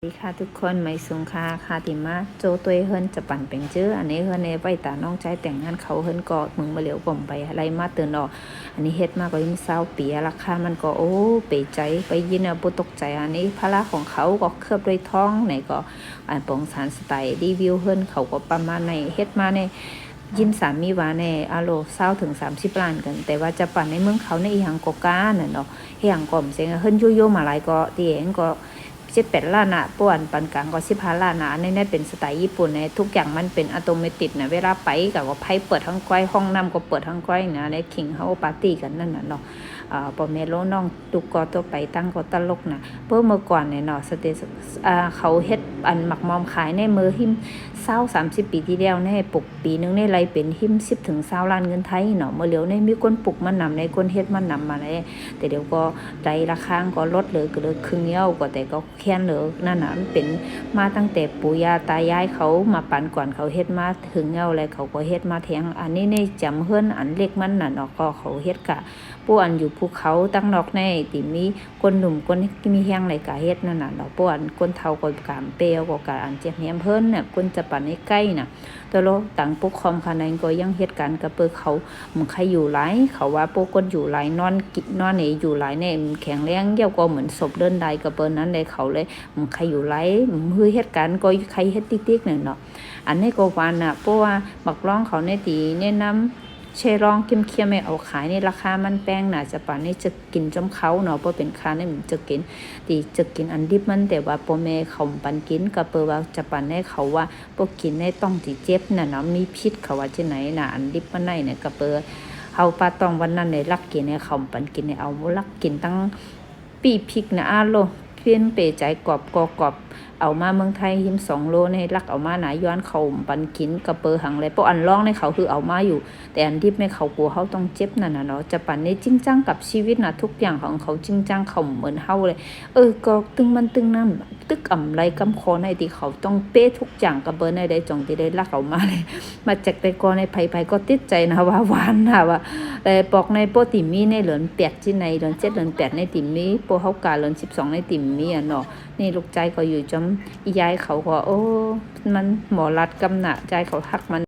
สวัสดีค่ะทุกคนไม่สูงค่ะค่ะติมาโจตัวเฮิรนจะปั่นเป็นเจื้ออันนี้เฮิรนในใบตาน้องใจแต่งงานเขาเฮิรนก็มึงมาเหลียวผมไปอะไรมาเตือนออกอันนี้เฮ็ดมากกว่ายิ่งเศร้าเปีอะราคามันก็โอ้เปใจไปยินอะปุตกใจอันนี้พระของเขาก็เคลือบด้วยท้องไหนก็อ่านปองสารสไตล์รีวิวเฮิรนเขาก็ประมาณในเฮ็ดมาในยินสามีว่าในอาโลเศร้าถึง30ล้านกัน แต่ว่าจะปั่นในเมืองเขาในอีหังก็ก้าน่ะเนาะเฮียงก่อมเสียงเฮิรนโยโยมาหลายก็เตียงก็ สิบแปดล้านอะป่วนปันกลางก็สิบห้าล้านอะนนี้เป็นสไตล์ญี่ปุ่นในทุกอย่างมันเป็นอัตโนมัตินะเวลาไปกับว่าไพ่เปิดทั้งไกวห้องน้ำก็เปิดทั้งไกวนะในคิงเฮาปาร์ตี้กันนั่นน่ะเนาะอ่าปอเมโลน้องตุกกอตัวไปตั้งก็ตลกนะเพิ่มเมื่อก่อนเนี่ยเนาะสเตอ่าเขาเฮ็ดอันหมักมอมขายในมือหิมเศร้าสามสิบปีที่แล้วในปุกปีนึงในไรเป็นหิมสิบถึงเศร้าล้านเงินไทยเนาะเมื่อเหลียวในมีคนปลุกมันนำในคนเฮ็ดมันนำมาเลยแต่เดี๋ยวก็ใจราคาก็ลดเลือก็เลือครึ่งเดียวก็แต่ก็แค่นเหลือนั่นน่ะมันเป็นมาตั้งแต่ปู่ย่าตายายเขามาปันก่อนเขาเฮ็ดมาถึงเงาเลยเขาก็เฮ็ดมาแทงอันนี้ในจำเฮือนอันเล็กมันน่ะเนาะก็เขาเฮ็ดกะผู้อันอยู่ภูเขาตั้งนอกในติมีคนหนุ่มคนมีแห้งไหลกะเฮ็ดนั่นน่ะเนาะผู้อันคนเฒ่าก็กามเปรียวก็กะอันเจ็บแหมเพิ่นน่ะคนจะปันในใกล้น่ะตัวโลต่างปกครองคะแนนก็ยังเฮ็ดกันกับเปิ้เขามันใครอยู่หลายเขาว่าพวกคนอยู่หลายนอนกินนอนนี่อยู่หลายเนี่ยแข็งแรงเยี่ยวก็เหมือนศพเดินได้กับเปิ้นนั้นเลยเขาเลยมันใครอยู่ไรมันฮือเฮ็ดกันก็ใครเฮ็ดติ๊กๆเนี่ยเนาะอันนี้ก็วานน่ะเพราะว่าบักร้องเขาในตีแนะนำเชร้องเคียมๆไม่เอาขายในราคามันแป้งหน่ะจะป่านนี้จะกินจมเขาเนาะเพราะเป็นค่านี่มันจะกินตีจะกินอันดิบมันแต่ว่าพ่อแม่เขาปันกินก็เปิดว่าจะปันให้เขาว่าพวกกินในต้องสิเจ็บน่ะเนาะมีพิษเขาว่าที่ไหนน่ะอันดิบมันไหนเนี่ยก็เปิดเฮาปลาตองวันนั้นในรักกินในเขาปันกินในเอารักกินตั้งปีพริกนะอาโล เพี้ยนเปใจกรอบกอกรอบเอามาเมืองไทยหิมสองโลในรักเอามาหนาย้อนเขาปันกินกระเปอหังเลยเพราะอันร้องในเขาคือเอามาอยู่ แต่อันที่ไม่เขากลัวเขาต้องเจ็บนั่นน่ะเนาะจะปันในจริงจังกับชีวิตนะทุกอย่างของเขาจริงจังเขาเหมือนเฮาเลย เออก็ตึงมันตึงน้ำ ตึกอ่ำไรกำคอในที่เขาต้องเป๊ะทุกอย่างกับเบอร์ในได้จองที่ได้ลักเขามาเลย มาจากแต่กอในไผๆก็ติดใจนะว่าหวานนะว่าแต่ปอกในโปติมีในเหลือนแปดที่ในเหลือนเจ็ดเหลือนแปดในติมมีโปเฮากาเหลือนสิบสองในติมมีอะเนาะนี่ลูกใจก็อยู่จำอียายเขาก็โอ้ มันหมอรัดกำหนะใจเขาทักมัน